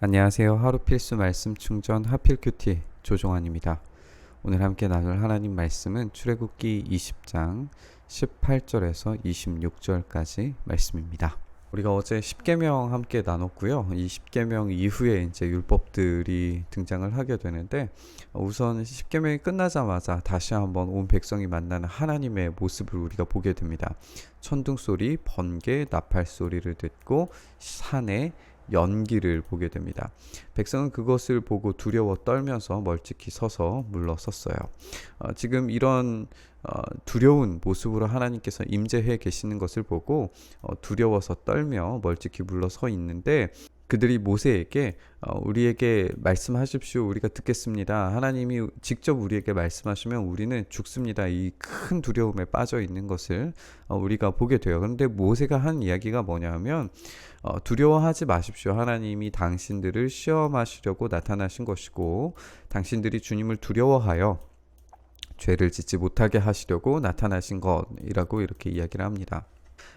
안녕하세요. 하루 필수 말씀 충전 하필 큐티 조종환입니다. 오늘 함께 나눌 하나님 말씀은 출애굽기 20장 18절에서 26절까지 말씀입니다. 우리가 어제 10계명 함께 나눴고요. 이 10계명 이후에 이제 율법들이 등장을 하게 되는데 우선 10계명이 끝나자마자 다시 한번 온 백성이 만나는 하나님의 모습을 우리가 보게 됩니다. 천둥 소리, 번개, 나팔 소리를 듣고 산에 연기를 보게 됩니다. 백성은 그것을 보고 두려워 떨면서 멀찍이 서서 물러섰어요. 어, 지금 이런 어, 두려운 모습으로 하나님께서 임재해 계시는 것을 보고 어, 두려워서 떨며 멀찍이 물러서 있는데 그들이 모세에게 어, 우리에게 말씀하십시오. 우리가 듣겠습니다. 하나님이 직접 우리에게 말씀하시면 우리는 죽습니다. 이 큰 두려움에 빠져 있는 것을 어, 우리가 보게 돼요. 그런데 모세가 한 이야기가 뭐냐면 어, 두려워하지 마십시오. 하나님이 당신들을 시험하시려고 나타나신 것이고 당신들이 주님을 두려워하여 죄를 짓지 못하게 하시려고 나타나신 것이라고 이렇게 이야기를 합니다.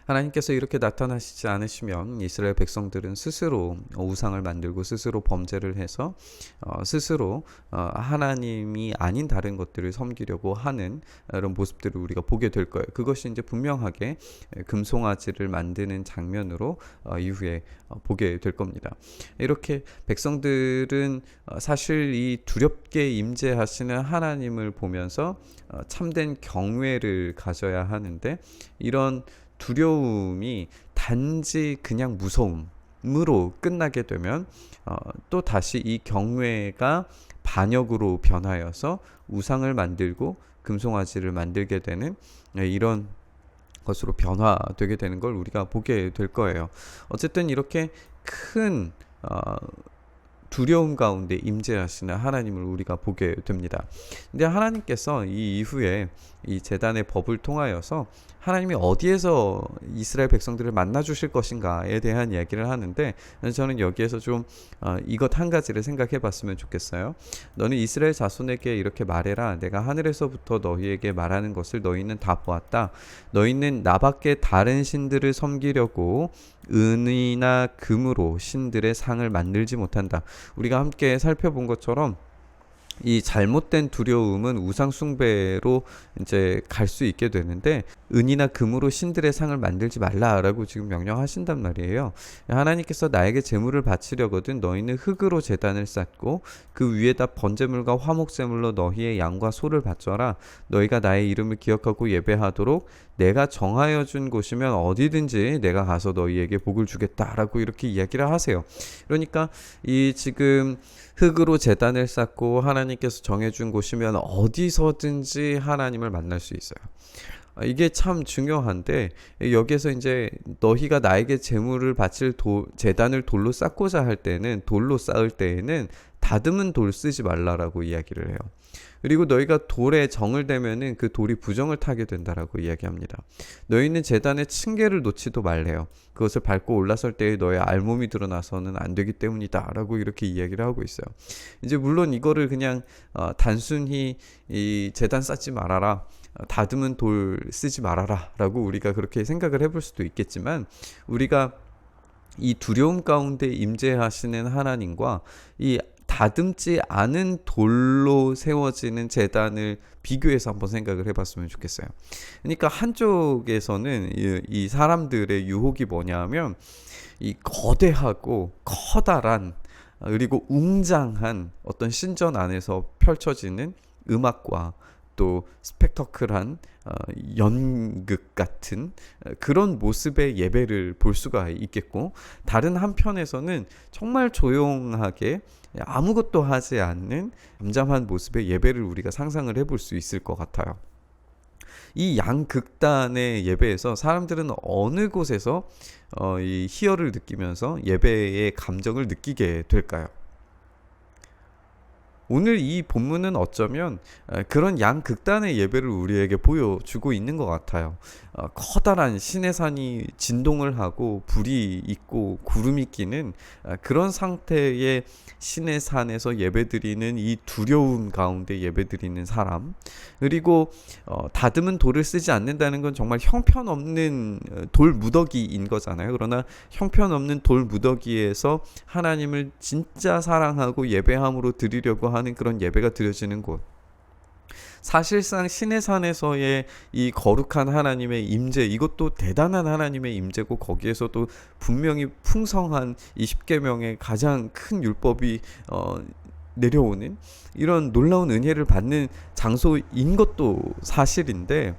하나님께서 이렇게 나타나시지 않으시면 이스라엘 백성들은 스스로 우상을 만들고 스스로 범죄를 해서 어, 스스로 어, 하나님이 아닌 다른 것들을 섬기려고 하는 이런 모습들을 우리가 보게 될 거예요. 그것이 이제 분명하게 금송아지를 만드는 장면으로 어, 이후에 어, 보게 될 겁니다. 이렇게 백성들은 어, 사실 이 두렵게 임재하시는 하나님을 보면서 어, 참된 경외를 가져야 하는데 이런 두려움이 단지 그냥 무서움으로 끝나게 되면 어, 또 다시 이 경외가 반역으로 변하여서 우상을 만들고 금송아지를 만들게 되는 네, 이런 것으로 변화되게 되는 걸 우리가 보게 될 거예요. 어쨌든 이렇게 큰 어, 두려움 가운데 임재하시는 하나님을 우리가 보게 됩니다. 근데 하나님께서 이 이후에 이 재단의 법을 통하여서 하나님이 어디에서 이스라엘 백성들을 만나 주실 것인가에 대한 이야기를 하는데 저는 여기에서 좀 어, 이것 한 가지를 생각해 봤으면 좋겠어요. 너는 이스라엘 자손에게 이렇게 말해라. 내가 하늘에서부터 너희에게 말하는 것을 너희는 다 보았다. 너희는 나밖에 다른 신들을 섬기려고 은이나 금으로 신들의 상을 만들지 못한다. 우리가 함께 살펴본 것처럼 이 잘못된 두려움은 우상 숭배로 이제 갈 수 있게 되는데 은이나 금으로 신들의 상을 만들지 말라라고 지금 명령하신단 말이에요. 하나님께서 나에게 제물을 바치려거든 너희는 흙으로 제단을 쌓고 그 위에다 번제물과 화목제물로 너희의 양과 소를 바쳐라. 너희가 나의 이름을 기억하고 예배하도록 내가 정하여 준 곳이면 어디든지 내가 가서 너희에게 복을 주겠다라고 이렇게 이야기를 하세요. 그러니까 이 지금 흙으로 재단을 쌓고 하나님 께서 정해준 곳이면 어디서든지 하나님을 만날 수 있어요. 아, 이게 참 중요한데 여기에서 이제 너희가 나에게 재물을 바칠 도, 재단을 돌로 쌓고자 할 때는 돌로 쌓을 때에는 다듬은 돌 쓰지 말라라고 이야기를 해요. 그리고 너희가 돌에 정을 대면은 그 돌이 부정을 타게 된다라고 이야기합니다. 너희는 재단에 층계를 놓지도 말래요. 그것을 밟고 올라설 때에 너의 알몸이 드러나서는 안 되기 때문이다라고 이렇게 이야기를 하고 있어요. 이제 물론 이거를 그냥 어, 단순히 이 재단 쌓지 말아라. 어, 다듬은 돌 쓰지 말아라 라고 우리가 그렇게 생각을 해볼 수도 있겠지만 우리가 이 두려움 가운데 임재하시는 하나님과 이 다듬지 않은 돌로 세워지는 재단을 비교해서 한번 생각을 해봤으면 좋겠어요. 그러니까 한쪽에서는 이, 이 사람들의 유혹이 뭐냐면 이 거대하고 커다란 그리고 웅장한 어떤 신전 안에서 펼쳐지는 음악과 또 스펙터클한 어, 연극 같은 어, 그런 모습의 예배를 볼 수가 있겠고 다른 한편에서는 정말 조용하게 아무것도 하지 않는 잠잠한 모습의 예배를 우리가 상상을 해볼 수 있을 것 같아요. 이 양극단의 예배에서 사람들은 어느 곳에서 어, 이 희열을 느끼면서 예배의 감정을 느끼게 될까요? 오늘 이 본문은 어쩌면 어, 그런 양극단의 예배를 우리에게 보여주고 있는 것 같아요. 어, 커다란 시내산이 진동을 하고 불이 있고 구름이 끼는 어, 그런 상태의 시내산에서 예배드리는 이 두려움 가운데 예배드리는 사람 그리고 어, 다듬은 돌을 쓰지 않는다는 건 정말 형편없는 어, 돌 무더기인 거잖아요. 그러나 형편없는 돌 무더기에서 하나님을 진짜 사랑하고 예배함으로 드리려고 하는 그런 예배가 드려지는 곳. 사실상 신의 산에서의 이 거룩한 하나님의 임재 이것도 대단한 하나님의 임재고 거기에서도 분명히 풍성한 이 십계명의 가장 큰 율법이 어 내려오는 이런 놀라운 은혜를 받는 장소인 것도 사실인데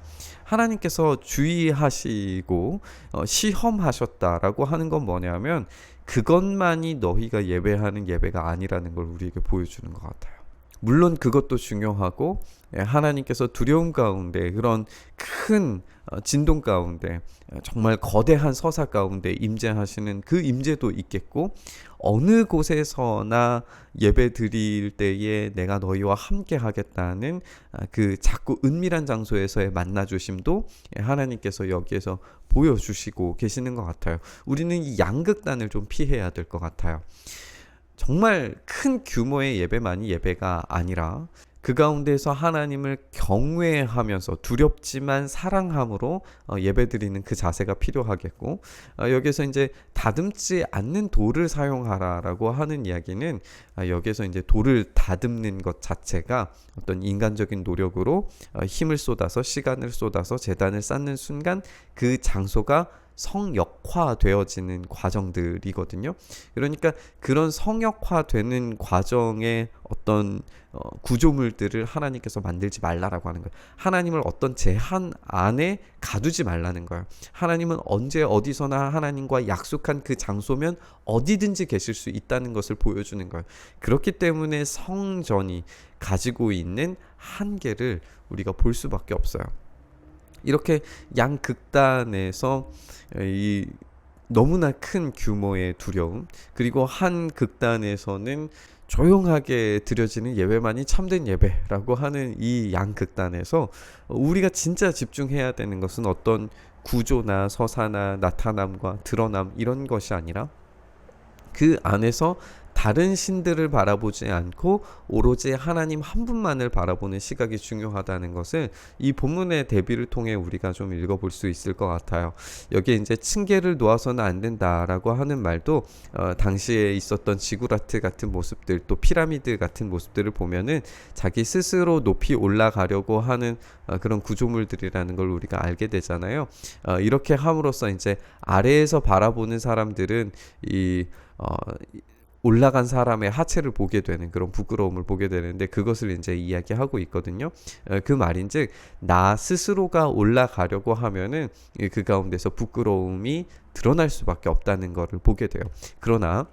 하나님께서 주의하시고 어, 시험하셨다라고 하는 건 뭐냐면 그것만이 너희가 예배하는 예배가 아니라는 걸 우리에게 보여주는 것 같아요. 물론 그것도 중요하고 예, 하나님께서 두려움 가운데 그런 큰 어, 진동 가운데 어, 정말 거대한 서사 가운데 임재하시는 그 임재도 있겠고 어느 곳에서나 예배 드릴 때에 내가 너희와 함께 하겠다는 아, 그 자꾸 은밀한 장소에서의 만나 주심도 예, 하나님께서 여기에서 보여주시고 계시는 것 같아요. 우리는 이 양극단을 좀 피해야 될 것 같아요. 정말 큰 규모의 예배만이 예배가 아니라 그 가운데서 하나님을 경외하면서 두렵지만 사랑함으로 어, 예배드리는 그 자세가 필요하겠고 어, 여기서 이제 다듬지 않는 돌을 사용하라라고 하는 이야기는 아, 여기서 이제 돌을 다듬는 것 자체가 어떤 인간적인 노력으로 어, 힘을 쏟아서 시간을 쏟아서 재단을 쌓는 순간 그 장소가 성역화되어지는 과정들이거든요. 그러니까 그런 성역화되는 과정의 어떤 어, 구조물들을 하나님께서 만들지 말라라고 하는 거예요. 하나님을 어떤 제한 안에 가두지 말라는 거예요. 하나님은 언제 어디서나 하나님과 약속한 그 장소면 어디든지 계실 수 있다는 것을 보여주는 거예요. 그렇기 때문에 성전이 가지고 있는 한계를 우리가 볼 수밖에 없어요. 이렇게 양극단에서 이 너무나 큰 규모의 두려움 그리고 한 극단에서는 조용하게 드려지는 예배만이 참된 예배라고 하는 이 양극단에서 우리가 진짜 집중해야 되는 것은 어떤 구조나 서사나 나타남과 드러남 이런 것이 아니라 그 안에서 다른 신들을 바라보지 않고 오로지 하나님 한 분만을 바라보는 시각이 중요하다는 것을 이 본문의 대비를 통해 우리가 좀 읽어볼 수 있을 것 같아요. 여기에 이제 층계를 놓아서는 안 된다라고 하는 말도 어, 당시에 있었던 지구라트 같은 모습들 또 피라미드 같은 모습들을 보면은 자기 스스로 높이 올라가려고 하는 어, 그런 구조물들이라는 걸 우리가 알게 되잖아요. 어, 이렇게 함으로써 이제 아래에서 바라보는 사람들은 이 어, 올라간 사람의 하체를 보게 되는 그런 부끄러움을 보게 되는데 그것을 이제 이야기하고 있거든요. 어, 그 말인즉 나 스스로가 올라가려고 하면은 그 가운데서 부끄러움이 드러날 수밖에 없다는 것을 보게 돼요. 그러나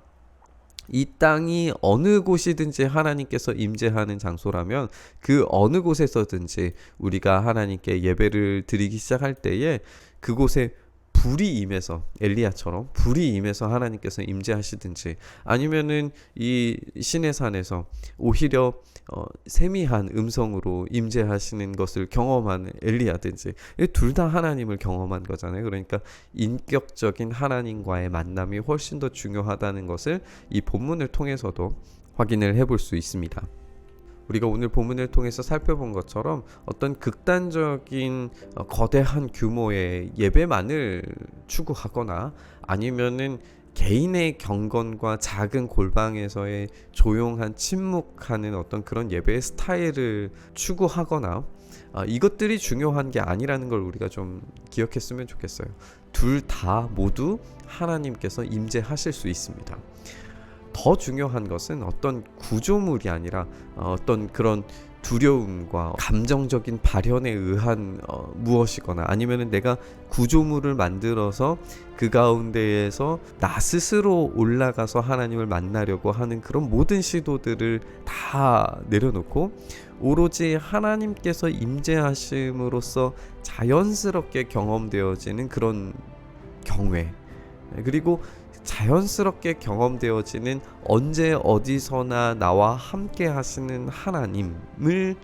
이 땅이 어느 곳이든지 하나님께서 임재하는 장소라면 그 어느 곳에서든지 우리가 하나님께 예배를 드리기 시작할 때에 그곳에 불이 임해서 엘리야처럼 불이 임해서 하나님께서 임재하시든지 아니면은 이 신의 산에서 오히려 어, 세미한 음성으로 임재하시는 것을 경험한 엘리야든지 둘 다 하나님을 경험한 거잖아요. 그러니까 인격적인 하나님과의 만남이 훨씬 더 중요하다는 것을 이 본문을 통해서도 확인을 해볼 수 있습니다. 우리가 오늘 본문을 통해서 살펴본 것처럼 어떤 극단적인 어, 거대한 규모의 예배만을 추구하거나 아니면은 개인의 경건과 작은 골방에서의 조용한 침묵하는 어떤 그런 예배의 스타일을 추구하거나 아, 이것들이 중요한 게 아니라는 걸 우리가 좀 기억했으면 좋겠어요. 둘 다 모두 하나님께서 임재하실 수 있습니다. 더 중요한 것은 어떤 구조물이 아니라 어, 어떤 그런 두려움과 감정적인 발현에 의한 어, 무엇이거나 아니면은 내가 구조물을 만들어서 그 가운데에서 나 스스로 올라가서 하나님을 만나려고 하는 그런 모든 시도들을 다 내려놓고 오로지 하나님께서 임재하심으로써 자연스럽게 경험되어지는 그런 경외 그리고 자연스럽게 경험되어지는 언제 어디서나 나와 함께 하시는 하나님을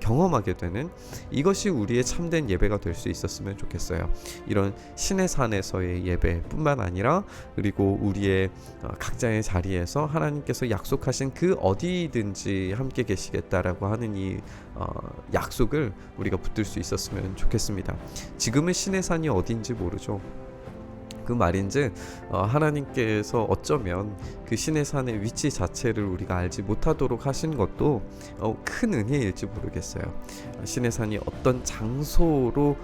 경험하게 되는 이것이 우리의 참된 예배가 될 수 있었으면 좋겠어요. 이런 신의 산에서의 예배뿐만 아니라 그리고 우리의 어, 각자의 자리에서 하나님께서 약속하신 그 어디든지 함께 계시겠다라고 하는 이 어, 약속을 우리가 붙들 수 있었으면 좋겠습니다. 지금은 신의 산이 어딘지 모르죠. 그 말인즉 어, 하나님께서 어쩌면 그 신의 산의 위치 자체를 우리가 알지 못하도록 하신 것도 어, 큰 은혜일지 모르겠어요. 신의 산이 어떤 장소로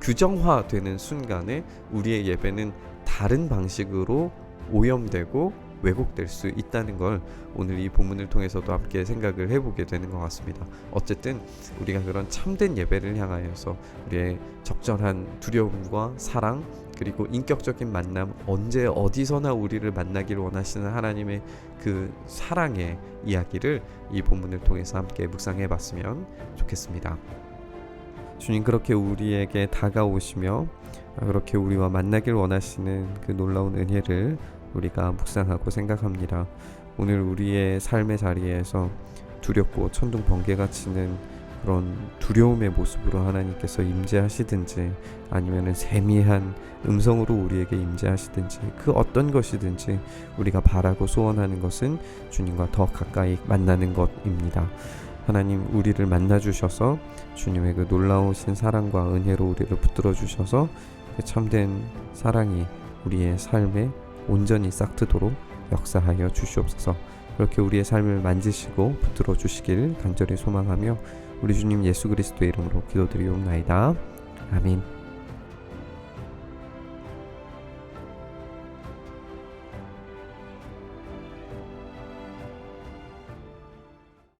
규정화되는 순간에 우리의 예배는 다른 방식으로 오염되고 왜곡될 수 있다는 걸 오늘 이 본문을 통해서도 함께 생각을 해보게 되는 것 같습니다. 어쨌든 우리가 그런 참된 예배를 향하여서 우리의 적절한 두려움과 사랑 그리고 인격적인 만남 언제 어디서나 우리를 만나기를 원하시는 하나님의 그 사랑의 이야기를 이 본문을 통해서 함께 묵상해 봤으면 좋겠습니다. 주님 그렇게 우리에게 다가오시며 그렇게 우리와 만나길 원하시는 그 놀라운 은혜를 우리가 묵상하고 생각합니다. 오늘 우리의 삶의 자리에서 두렵고 천둥 번개가 치는 그런 두려움의 모습으로 하나님께서 임재하시든지 아니면은 세미한 음성으로 우리에게 임재하시든지 그 어떤 것이든지 우리가 바라고 소원하는 것은 주님과 더 가까이 만나는 것입니다. 하나님 우리를 만나 주셔서 주님의 그 놀라우신 사랑과 은혜로 우리를 붙들어 주셔서 그 참된 사랑이 우리의 삶에 온전히 싹트도록 역사하여 주시옵소서. 그렇게 우리의 삶을 만지시고 붙들어 주시길 간절히 소망하며 우리 주님 예수 그리스도의 이름으로 기도드리옵나이다. 아멘.